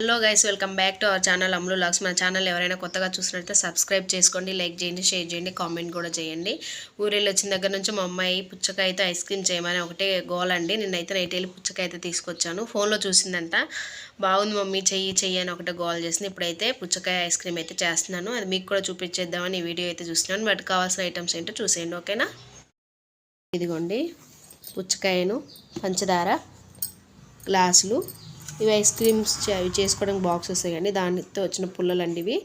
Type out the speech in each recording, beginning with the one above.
Hello guys welcome back to our channel Ammulu lakhs మన channel ఎవరైనా కొత్తగా చూసినట్లయితే సబ్స్క్రైబ్ చేసుకోండి లైక్ చేయండి షేర్ చేయండి కామెంట్ కూడా చేయండి. ఊరెళ్ళి వచ్చిన దగ్గర నుంచి మా అమ్మాయి పుచ్చకాయతో ఐస్ క్రీమ్ చేయమని ఒకటే గోల్ అండి. నిన్నైతే నైట్ వెళ్ళి పుచ్చకాయ అయితే తీసుకొచ్చాను ఫోన్లో చూసిందంట. బాగుంది మమ్మీ చెయ్యి చెయ్యి అని ఒకటే గోల్ చేసింది. ఇప్పుడైతే పుచ్చకాయ ఐస్ క్రీమ్ అయితే చేస్తున్నాను. అది మీకు కూడా చూపించేద్దామని వీడియో అయితే చూస్తున్నాను. బట్ కావాల్సిన ఐటమ్స్ ఏంటో చూసేయండి ఓకేనా ఇదిగోండి పుచ్చకాయను పంచదార గ్లాసులు ఇవి ఐస్ క్రీమ్స్ అవి చేసుకోవడానికి బాక్స్ వస్తాయి కానీ దానితో వచ్చిన పుల్లలు అండి ఇవి.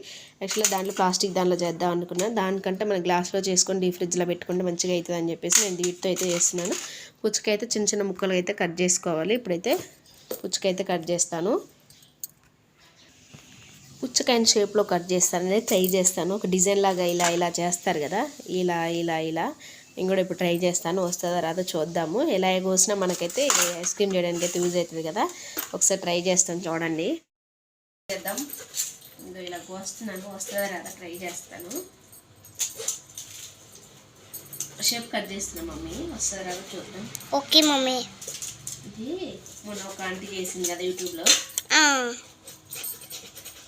యాక్చువల్గా దాంట్లో ప్లాస్టిక్ దాంట్లో చేద్దాం అనుకున్నాను దానికంటే మన గ్లాస్లో చేసుకొని డీ ఫ్రిడ్జ్లో పెట్టుకుంటే మంచిగా అవుతుంది అని చెప్పేసి నేను వీటితో అయితే చేస్తున్నాను. పుచ్చుక అయితే చిన్న చిన్న ముక్కలు అయితే కట్ చేసుకోవాలి. ఇప్పుడైతే పుచ్చుక అయితే కట్ చేస్తాను. పుచ్చకాయని షేప్లో కట్ చేస్తాను. అనేది ట్రై చేస్తాను. ఒక డిజైన్ లాగా ఇలా ఇలా చేస్తారు కదా. ఇలా ఇలా ఇలా. నేను కూడా ఇప్పుడు ట్రై చేస్తాను. వస్తుందా రాదో చూద్దాము. ఎలా కోసినా మనకైతే ఐస్ క్రీమ్ చేయడానికి అయితే యూజ్ అవుతుంది కదా. ఒకసారి ట్రై చేస్తాను చూడండి. చేద్దాం. ఇంకో ఇలా కోస్తున్నాను. వస్తుందా రాదా? ట్రై చేస్తాను. షేప్ కట్ చేస్తున్నా మమ్మీ. వస్తుందా రాదో చూద్దాం. Okay mummy. ఇది మొన్న ఒక ఆంటీ చేసింది కదా యూట్యూబ్లో.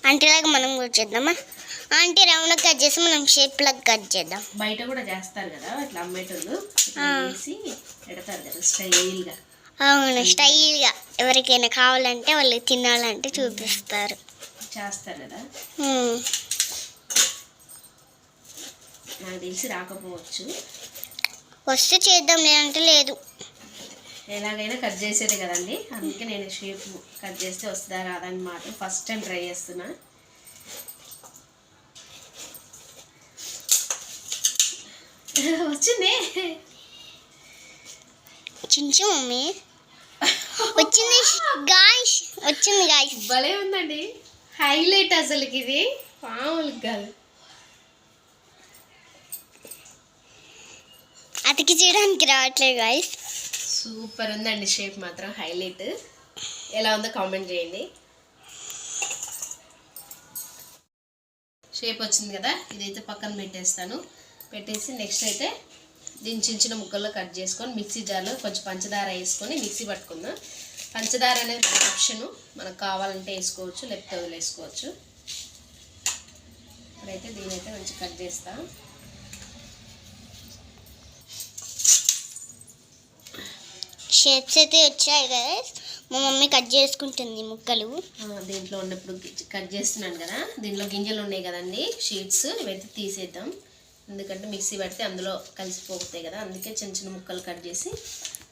అంటేలాగా మనం కూడా చేద్దామా? ఆంటీ రౌండ్ కట్ చేసి మనం షేప్ లాగా కట్ చేద్దాం. బయట కూడా చేస్తారు కదా ఇట్లా అమ్మేటోళ్ళు. వేసి పెడతారు కదా స్టైల్గా. అవును స్టైల్గా. ఎవరికైనా కావాలంటే వాళ్ళు తినాలంటే చూపిస్తారు. చేస్తారు కదా. నాకు తెలిసి రాకపోవచ్చు. వస్తే చేద్దాం లేదంటే లేదు. ఎలాగైనా కట్ చేసేదే కదండి. అందుకే నేను షేప్ కట్ చేస్తే వస్తుందా రాదా అని మాత్రం ఫస్ట్ టైం ట్రై చేస్తున్నా. వచ్చింది. చించు మమ్మీ. వచ్చింది గాయస్ వచ్చింది గాయస్ భలే ఉందండి. హైలైట్ అసలుకి ఇది. మామూలు కాదు. అతికి చేయడానికి రావట్లేదు గాయస్ సూపర్ ఉందండి షేప్ మాత్రం హైలైట్. ఎలా ఉందో కామెంట్ చేయండి. షేప్ వచ్చింది కదా ఇదైతే పక్కన పెట్టేస్తాను. పెట్టేసి నెక్స్ట్ అయితే దీన్ని చిన్న చిన్న ముక్కల్లో కట్ చేసుకొని మిక్సీ జార్లో కొంచెం పంచదార వేసుకొని మిక్సీ పట్టుకుందాం. పంచదార అనేది ఆప్షను మనకు కావాలంటే వేసుకోవచ్చు లేకపోతే వదిలేసుకోవచ్చు. ఇప్పుడైతే దీని అయితే మంచి కట్ చేస్తాం. షేప్స్ అయితే వచ్చాయి గాయస్ మా మమ్మీ కట్ చేసుకుంటుంది ముక్కలు. దీంట్లో ఉన్నప్పుడు కట్ చేస్తున్నాను కదా. దీనిలో గింజలు ఉన్నాయి కదండి. షీట్స్ ఇవైతే తీసేద్దాం. ఎందుకంటే మిక్సీ పెడితే అందులో కలిసిపోతాయి కదా. అందుకే చిన్న చిన్న ముక్కలు కట్ చేసి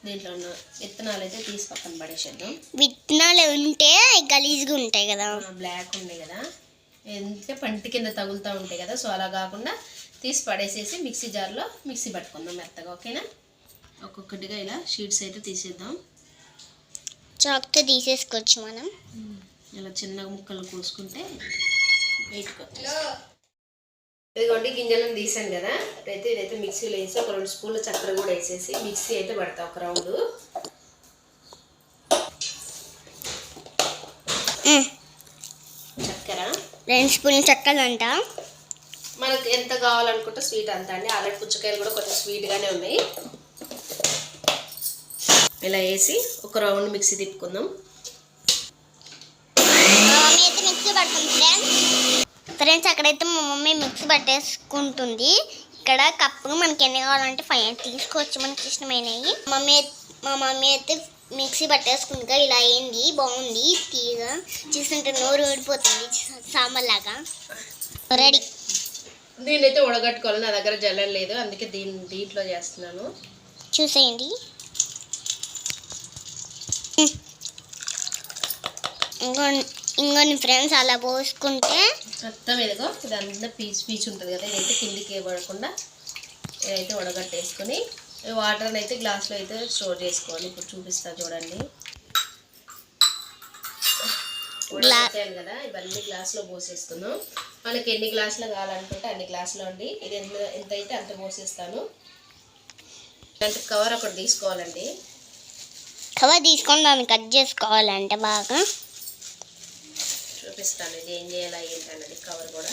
దీంట్లో ఉన్న విత్తనాలు అయితే తీసి పక్కన పడేసేద్దాం. విత్తనాలు ఉంటే గలీజ్గా ఉంటాయి కదా. బ్లాక్ ఉన్నాయి కదా. ఎందుకంటే పంటి కింద తగులుతూ ఉంటాయి కదా. సో అలా కాకుండా తీసి పడేసేసి మిక్సీ జార్లో మిక్సీ పట్టుకుందాం మెత్తగా ఓకేనా? ఒక్కొక్కటిగా ఇలా షీట్స్ అయితే తీసేద్దాం. చాక్తో తీసేసుకోవచ్చు మనం. ఇలా చిన్న ముక్కలు కోసుకుంటే ఇదిగోండి గింజలను తీసాను కదా. అయితే ఇదైతే మిక్సీలో వేసి ఒక రెండు స్పూన్ల చక్కెర కూడా వేసేసి మిక్సీ అయితే పడతా ఒక రౌండ్. చక్కెర. రెండు స్పూన్లు చక్కలు అంట మనకు ఎంత కావాలనుకుంటే స్వీట్ అంత అండి. ఆల్రెడీ పుచ్చకాయలు కూడా కొంచెం స్వీట్గానే ఉన్నాయి. ఇలా వేసి ఒక రౌండ్ మిక్సీ తిప్పుకుందాం. మా మమ్మీ అయితే మిక్సీ పడుతుంది ఫ్రెండ్స్. అక్కడైతే మా మమ్మీ మిక్సీ పట్టేసుకుంటుంది. ఇక్కడ కప్పు మనకి ఎన్ని కావాలంటే ఫైవ్ తీసుకోవచ్చు మనకి ఇష్టమైనవి. మమ్మీ మా మమ్మీ అయితే మిక్సీ పట్టేసుకుందిగా ఇలా అయింది బాగుంది తీగా చూస్తుంటే నోరు ఊడిపోతుంది సాంబార్ లాగా రెడీ. అయితే ఉడగట్టుకోవాలి నా దగ్గర జల్లెడ లేదు అందుకే దీన్ని దీంట్లో చేస్తున్నాను. చూసేయండి. ఇంకో ఇంకొని ఫ్రెండ్స్ అలా పోసుకుంటే మొత్తం ఇదిగో ఇదంతా పీచు పీచు ఉంటుంది కదా ఇదైతే కిందికి పడకుండా ఇదైతే ఉడగట్టేసుకొని ఈ వాటర్ని అయితే గ్లాస్లో అయితే స్టోర్ చేసుకోవాలి. ఇప్పుడు చూపిస్తా చూడండి. కదా ఇవన్నీ గ్లాస్లో పోసేసుకుందాం. మనకి ఎన్ని గ్లాసులు కావాలనుకుంటే అన్ని గ్లాసులు అండి. ఇది ఎంత ఎంత అయితే అంత పోసేస్తాను. ఇలాంటి కవర్ ఒకటి తీసుకోవాలండి. కవర్ తీసుకొని దాన్ని కట్ చేసుకోవాలంటే బాగా. చూపిస్తాను ఇది ఏం చేయాలా ఏంటన్నది కవర్ కూడా.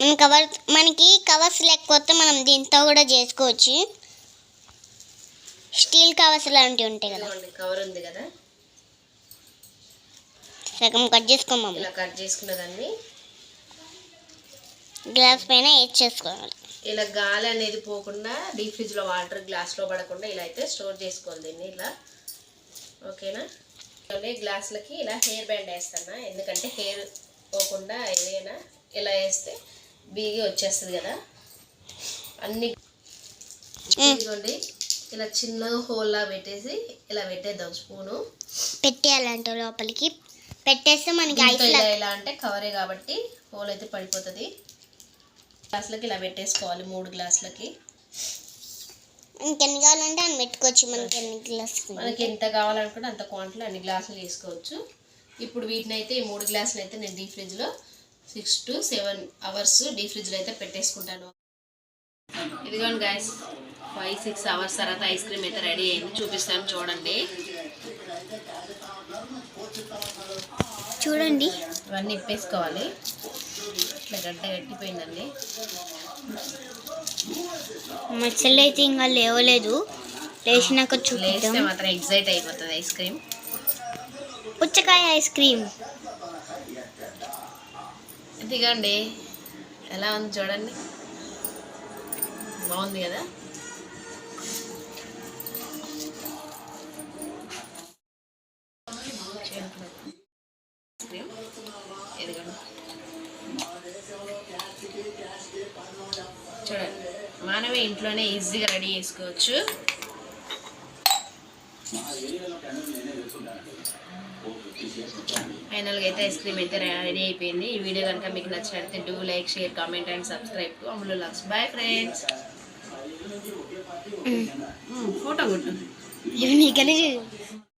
మన కవర్ మనకి కవర్స్ లేకపోతే మనం దీంతో కూడా చేసుకోవచ్చు. స్టీల్ కవర్స్ లాంటివి ఉంటాయి కదా. కవర్ ఉంది కదా. సగం కట్ చేసుకో మమ్మీ ఇలా కట్ చేసుకున్న దాన్ని గ్లాస్ పైన వేసి చేసుకోవాలి? ఇలా గాలి అనేది పోకుండా డీప్ ఫ్రిడ్జ్లో వాటర్ గ్లాస్లో పడకుండా ఇలా అయితే స్టోర్ చేసుకోవాలి దీన్ని ఇలా. ఓకేనా? అలాగే గ్లాసులకి ఇలా హెయిర్ బ్యాండ్ వేస్తాను? ఎందుకంటే హెయిర్ పోకుండా ఏదైనా ఇలా వేస్తే బీగి వచ్చేస్తుంది కదా. అన్ని ఇదిగోండి. ఇలా చిన్న హోల్లా పెట్టేసి ఇలా పెట్టేద్దాం స్పూను. పెట్టేయాలంట లోపలికి. పెట్టేస్తే మనకి ఇలా అంటే కవరే కాబట్టి హోల్ అయితే పడిపోతుంది. గ్లాసులకి ఇలా పెట్టేసుకోవాలి మూడు గ్లాసులకి. మనకి ఎన్ని కావాలంటే అని పెట్టుకోవచ్చు. మనకి ఎన్ని గ్లాస్ మనకి ఎంత కావాలనుకుంటే అంత క్వాంటిటీలో అన్ని గ్లాసులు వేసుకోవచ్చు. ఇప్పుడు వీటిని అయితే ఈ మూడు గ్లాసులు అయితే నేను డీప్ ఫ్రిడ్జ్లో six to seven hours deep ఫ్రిడ్జ్లో అయితే పెట్టేసుకుంటాను. ఇదిగోండి గాయస్ ఫైవ్ సిక్స్ అవర్స్ తర్వాత ఐస్ క్రీమ్ అయితే రెడీ అయింది. చూపిస్తాను చూడండి. చూడండి. ఇవన్నీ ఇప్పేసుకోవాలి. ఇట్లా గడ్డ గట్టిపోయిందండి. మా చెల్లి అయితే ఇంకా లేవలేదు. లేచినాక చూపిద్దాం. మాత్రం ఎగ్జైట్ అయిపోతుంది ఐస్ క్రీమ్. పుచ్చకాయ ఐస్ క్రీమ్. ఇదిగోండి ఎలా ఉంది చూడండి. బాగుంది కదా? Ice cream. ఇదిగోండి. మనమే ఇంట్లోనే ఈజీగా రెడీ చేసుకోవచ్చు. ఫైనల్గా అయితే ఐస్ క్రీమ్ అయితే రెడీ అయిపోయింది. ఈ వీడియో కనుక మీకు నచ్చినట్లయితే do like share comment and subscribe to Ammulu lakhs. Bye friends photo కొట్టు. నీకని